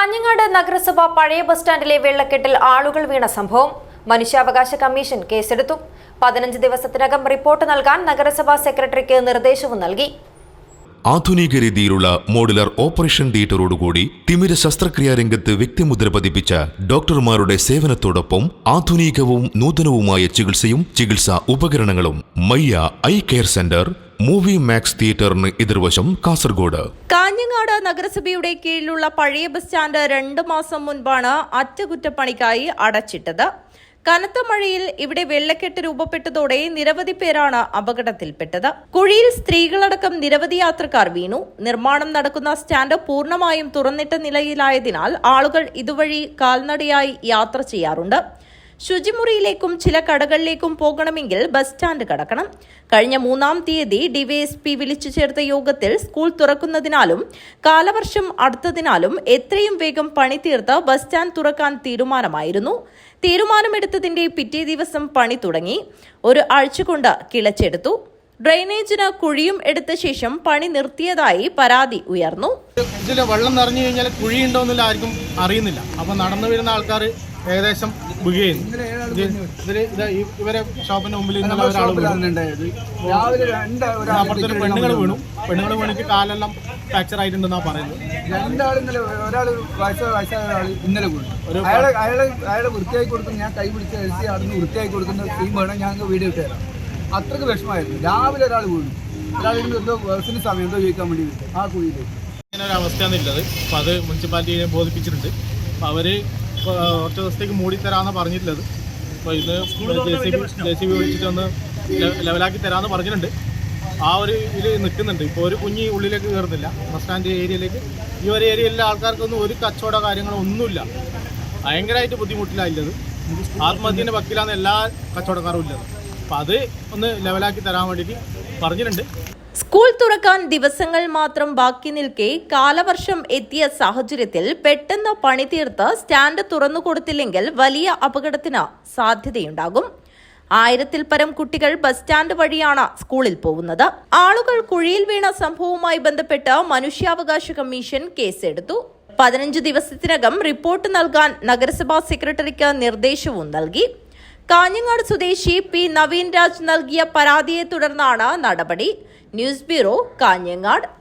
കാഞ്ഞങ്ങാട് നഗരസഭ പഴയ ബസ് സ്റ്റാൻഡിലെ വെള്ളക്കെട്ടിൽ ആളുകൾ വീണ സംഭവം. മനുഷ്യാവകാശ കമ്മീഷൻ കേസെടുത്തു. പതിനഞ്ച് ദിവസത്തിനകം റിപ്പോർട്ട് നൽകാൻ നഗരസഭാ സെക്രട്ടറിക്ക് നിർദ്ദേശവും നൽകി. ആധുനിക രീതിയിലുള്ള മോഡുലർ ഓപ്പറേഷൻ തിയേറ്ററോടുകൂടി തിമിര ശസ്ത്രക്രിയാ രംഗത്ത് വ്യക്തിമുദ്ര പതിപ്പിച്ച ഡോക്ടർമാരുടെ സേവനത്തോടൊപ്പം ആധുനികവും നൂതനവുമായ ചികിത്സയും ചികിത്സാ ഉപകരണങ്ങളും Mayya eye care centre Movie Max തിയേറ്ററിന് എതിർവശം കാസർഗോഡ്. കാഞ്ഞങ്ങാട് നഗരസഭയുടെ കീഴിലുള്ള പഴയ ബസ് സ്റ്റാൻഡ് രണ്ട് മാസം മുൻപാണ് അറ്റകുറ്റപ്പണിക്കായി അടച്ചിട്ടത്. കനത്ത മഴയിൽ ഇവിടെ വെള്ളക്കെട്ട് രൂപപ്പെട്ടതോടെ നിരവധി പേരാണ് അപകടത്തിൽപ്പെട്ടത്. കുഴിയിൽ സ്ത്രീകളടക്കം നിരവധി യാത്രക്കാർ വീണു. നിർമ്മാണം നടക്കുന്ന സ്റ്റാൻഡ് പൂർണമായും തുറന്നിട്ട നിലയിലായതിനാൽ ആളുകൾ ഇതുവഴി കാൽനടയായി യാത്ര ചെയ്യാറുണ്ട്. ശുചിമുറിയിലേക്കും ചില കടകളിലേക്കും പോകണമെങ്കിൽ ബസ് സ്റ്റാൻഡ് കടക്കണം. കഴിഞ്ഞ മൂന്നാം തീയതി ഡിവൈഎസ്പി വിളിച്ചു ചേർത്ത യോഗത്തിൽ സ്കൂൾ തുറക്കുന്നതിനാലും കാലവർഷം അടുത്തതിനാലും എത്രയും വേഗം പണി തീർത്ത് ബസ് സ്റ്റാൻഡ് തുറക്കാൻ തീരുമാനമായിരുന്നു. തീരുമാനമെടുത്തതിന്റെ പിറ്റേ ദിവസം പണി തുടങ്ങി. ഒരു ആഴ്ച കൊണ്ട് കിളച്ചെടുത്തു. ഡ്രെയിനേജിന് കുഴിയും എടുത്ത ശേഷം പണി നിർത്തിയതായി പരാതി ഉയർന്നു. വെള്ളം നിറഞ്ഞു കഴിഞ്ഞാൽ കുഴി കുഴിയുണ്ടോന്നില്ല ആർക്കും അറിയുന്നില്ല. അപ്പൊ നടന്നു വരുന്ന ആൾക്കാർ ഏകദേശം ഇവരെ ഷോപ്പിന്റെ മുമ്പിൽ ഇന്നലെ ഒരാൾ അപ്പുറത്തൊരു പെണ്ണുങ്ങൾ വീണു. പെണ്ണുങ്ങൾ വീണിട്ട് കാലെല്ലാം ഫ്രാക്ചർ ആയിട്ടുണ്ടെന്നാ പറയുന്നത്. രണ്ടാൾ ഇന്നലെ ഒരാൾ വയസ്സ വയസ്സായ ഒരാൾ ഇന്നലെ വീണു. അയാളെ അയാളെ അയാളെ വൃത്തിയാക്കി കൊടുക്കുന്ന. ഞാൻ കൈ പിടിച്ച് എഴുതി അവിടുന്ന് വൃത്തിയാക്കി കൊടുക്കുന്ന. സീൻ വേണം ഞങ്ങൾക്ക് വീഡിയോ ഇട്ട് തരാം അത്രയ്ക്ക് വിഷമമായിരുന്നു. രാവിലെ ഒരാൾ വീണു. ഒരാൾ എന്തോ ബസ്സിന് സമയം എന്തോ ചോദിക്കാൻ വേണ്ടി വിട്ടു ആ കുഴിയിലേക്ക്. ഇങ്ങനെ ഒരു അവസ്ഥയാണ് ഉള്ളത് അപ്പൊ അത് മുനിസിപ്പാലിറ്റിയെ ബോധിപ്പിച്ചിട്ടുണ്ട്. അപ്പൊ അവർ ഇപ്പൊ കുറച്ച് ദിവസത്തേക്ക് മൂടി തരാമെന്ന് പറഞ്ഞിട്ടുള്ളത്. അപ്പോൾ ഇത് J C B J C B വിളിച്ചിട്ട് ഒന്ന് ലെവലാക്കി തരാമെന്ന് പറഞ്ഞിട്ടുണ്ട്. ആ ഒരു ഇതിൽ നിൽക്കുന്നുണ്ട് ഇപ്പോൾ ഒരു കുഞ്ഞി ഉള്ളിലേക്ക് കയറുന്നില്ല ബസ് സ്റ്റാൻഡ് ഏരിയയിലേക്ക്. ഈ ഒരു ഏരിയയിലെ ആൾക്കാർക്കൊന്നും ഒരു കച്ചവട കാര്യങ്ങളോ ഒന്നുമില്ല. ഭയങ്കരമായിട്ട് ബുദ്ധിമുട്ടിലായില്ലത്. ആത്മഹത്യന്റെ വക്കിലാണ് എല്ലാ കച്ചവടക്കാരും ഇല്ലത് അപ്പോൾ അത് ഒന്ന് ലെവലാക്കി തരാൻ വേണ്ടിയിട്ട് പറഞ്ഞിട്ടുണ്ട്. സ്കൂൾ തുറക്കാൻ ദിവസങ്ങൾ മാത്രം ബാക്കി നിൽക്കെ കാലവർഷം എത്തിയ സാഹചര്യത്തിൽ പെട്ടെന്ന് പണി തീർത്ത് സ്റ്റാൻഡ് തുറന്നു കൊടുത്തില്ലെങ്കിൽ വലിയ അപകടത്തിന് സാധ്യതയുണ്ടാകും. ആയിരത്തിൽ പരം കുട്ടികൾ ബസ് സ്റ്റാൻഡ് വഴിയാണ് സ്കൂളിൽ പോകുന്നത്. ആളുകൾ കുഴിയിൽ വീണ സംഭവവുമായി ബന്ധപ്പെട്ട് മനുഷ്യാവകാശ കമ്മീഷൻ കേസെടുത്തു. പതിനഞ്ച് ദിവസത്തിനകം റിപ്പോർട്ട് നൽകാൻ നഗരസഭാ സെക്രട്ടറിക്ക് നിർദ്ദേശവും നൽകി. കാഞ്ഞങ്ങാട് സ്വദേശി പി. നവീൻ രാജ് നൽകിയ പരാതിയെ തുടർന്നാണ് നടപടി. News bureau Kanhangad.